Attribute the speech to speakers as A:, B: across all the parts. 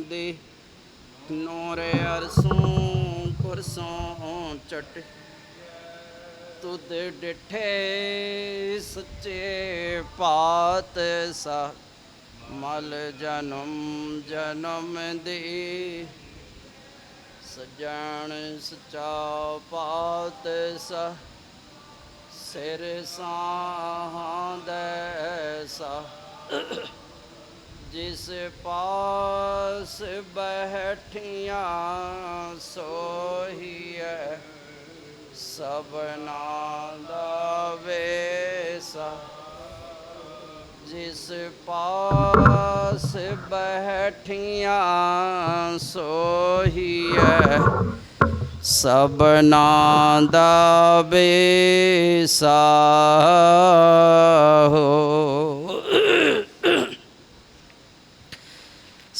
A: ਦੀ ਨੂਰੇ ਅਰਸੋਂ ਕੁਰਸੋਂ ਚਟ ਤੁਧ ਡਿਠੇ ਸੱਚੇ ਪਾਤ ਸਾ ਮਲ ਜਨਮ ਜਨਮ ਦੀ ਸਜਣ ਸਚਾ ਪਾਤ ਸਾ ਸਿਰ ਸਾਹੰਦੈ ਸਾ ਜਿਸ ਪਾਸ ਬੈਠੀਆਂ ਸੋਹੀਐ, ਸਭਨਾ ਦਾ ਵੇਸਾ। ਜਿਸ ਪਾਸ ਬੈਠੀਆਂ ਸੋਹੀਐ, ਸਭਨਾ ਦਾ ਬੇਸਾ ਹੋ।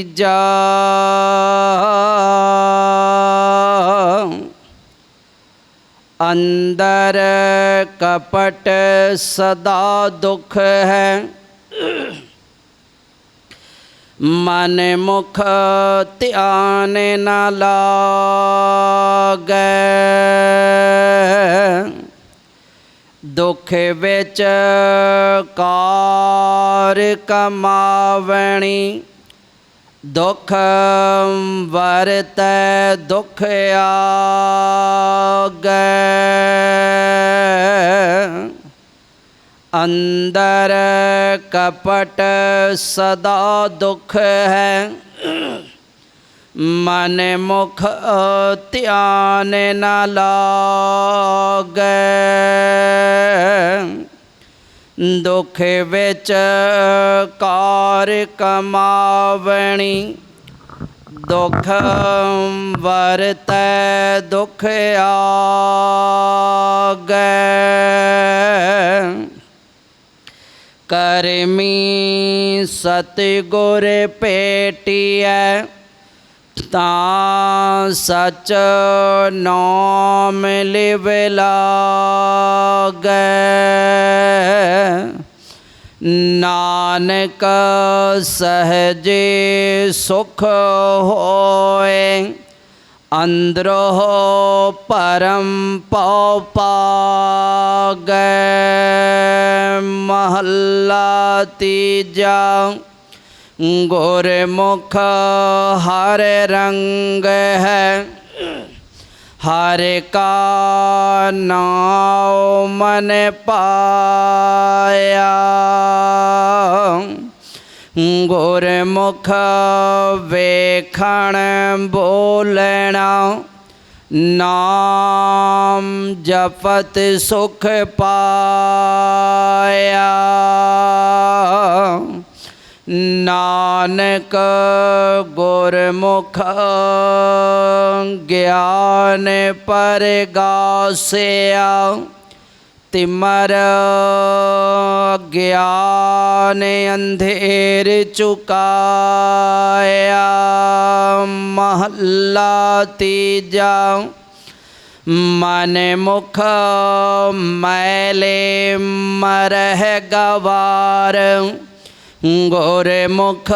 A: ਤੀਜਾ ਅੰਦਰ ਕਪਟ ਸਦਾ ਦੁਖ ਹੈ। ਮਨ ਮੁਖ ਧਿਆਨ ਨ ਲਾਗੈ। ਦੁਖ ਵਿੱਚ ਕਾਰ ਕਮਾਵਣੀ। दुख वरत दुख आग अंदर कपट सदा दुख है। मन मुख ध्यान न लाग। दुख बिच का और कमावणी दुख वरत दुख आग। करमी सतगुर पेटिय ता सच नाम लिवला ਨਾਨਕ ਸਹਜੇ ਸੁਖ ਹੋਏ ਅੰਦਰੋ ਪਰਮ ਪਉ ਪਾਗੈ ਮਹੱਲਾ ਤੀਜਾ ਗੁਰਮੁਖ ਹਰ ਰੰਗ ਹੈ। हर का नाव मन पाया। गुरमुख वेखण बोलना नाम जपत सुख पाया। नानक गुरमुख ज्ञान पर गास्या, तिमर ज्ञान अंधेर चुकाया, महल्ला तीजा, मन मुख मैले मरह गवार। ਗੁਰਮੁਖ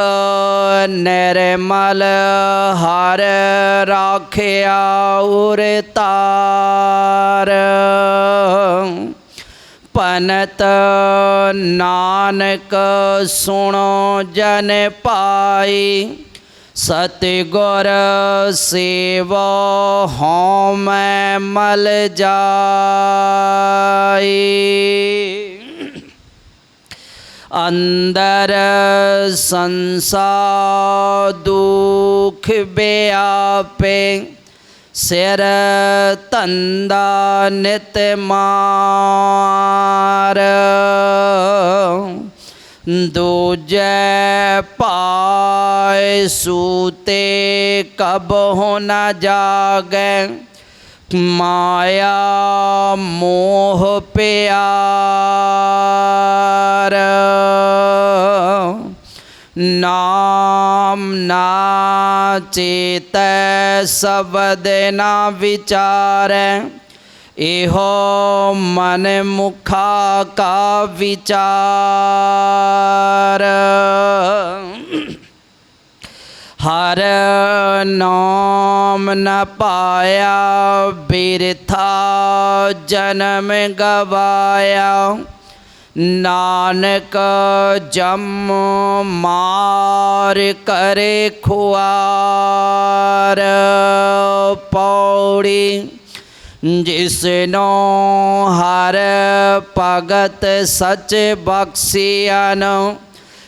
A: ਨਿਰਮਲ ਹਰ ਰਾਖਿਆ ਉਰ ਤਾਰ। ਪਨਤ ਨਾਨਕ ਸੁਣੋ ਜਨ ਪਾਈ, ਸਤਿਗੁਰ ਸੇਵ ਹਉ ਮੈਂ ਮਲ ਜਾਈ। अंदर संसार दुख ब्यापे सिर तंदा नित मार। दूजे पाए सूते कब हो न जागे ਮਾਇਆ ਮੋਹ ਪਿਆਰ। ਨਾਮ ਨਾ ਚੇਤੈ ਸਬਦ ਨਾ ਵਿਚਾਰੈ। ਇਹੋ ਮਨ ਮੁਖਾ ਕਾ ਵਿਚਾਰ। हर नाम न पाया, बिरथा जन्म गवाया। नानक जम मार करे खुआर पौड़ी, जिसनो हर भगत सच बख्शियन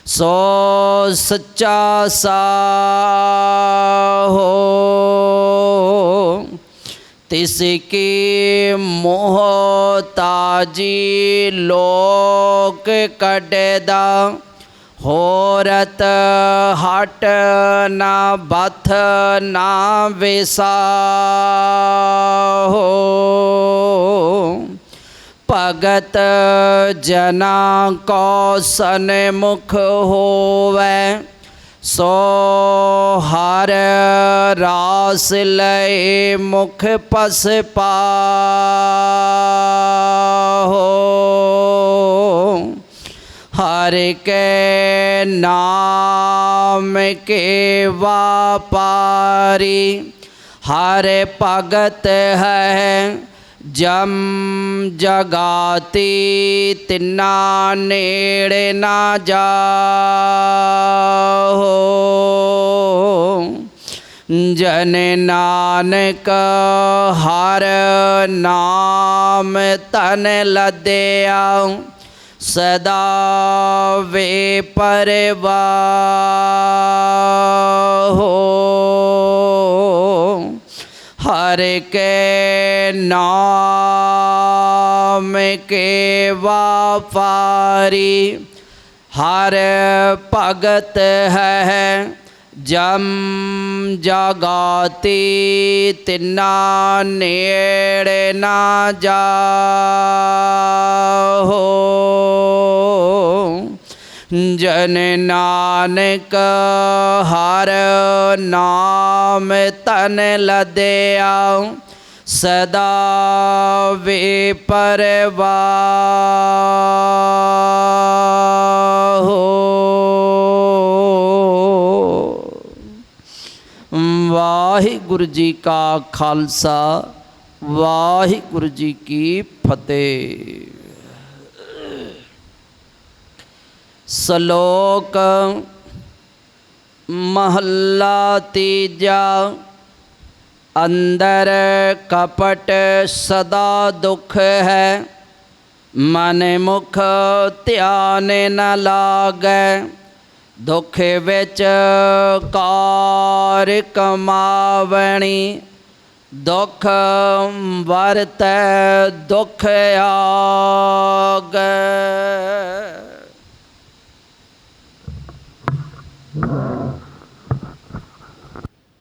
A: सो सच्चा सा हो। तिसकी मोहताजी लोक कटदा होरत हट ना बथ ना विसा हो। भगत जना को सन्मुख होवे, सो हर रास लय मुख पस पाहो। हर के नाम के वापारी, हर भगत है जम जगाती तिन्ना नेड़े ना जाओ। जन नानक हर नाम तन लदया, सदा वे परवाह हो। हर के नाम के वापारी। हर भगत है जम जगाती तिन्ना नेड़े ना जाओ। जन नानक हर नाम तन लदया। सदा वे परवाह वाहि गुरु जी का खालसा वाहि गुरु जी की फतेह। ਸ਼ਲੋਕ ਮਹੱਲਾ ਤੀਜਾ, ਅੰਦਰ ਕਪਟ ਸਦਾ ਦੁਖ ਹੈ, ਮਨ ਮੁਖ ਧਿਆਨ ਨ ਲਾਗੈ, ਦੁਖ ਵਿੱਚ ਕਾਰ ਕਮਾਵਣੀ, ਦੁਖ ਵਰਤੈ ਦੁਖ ਆਗੈ। Thank you.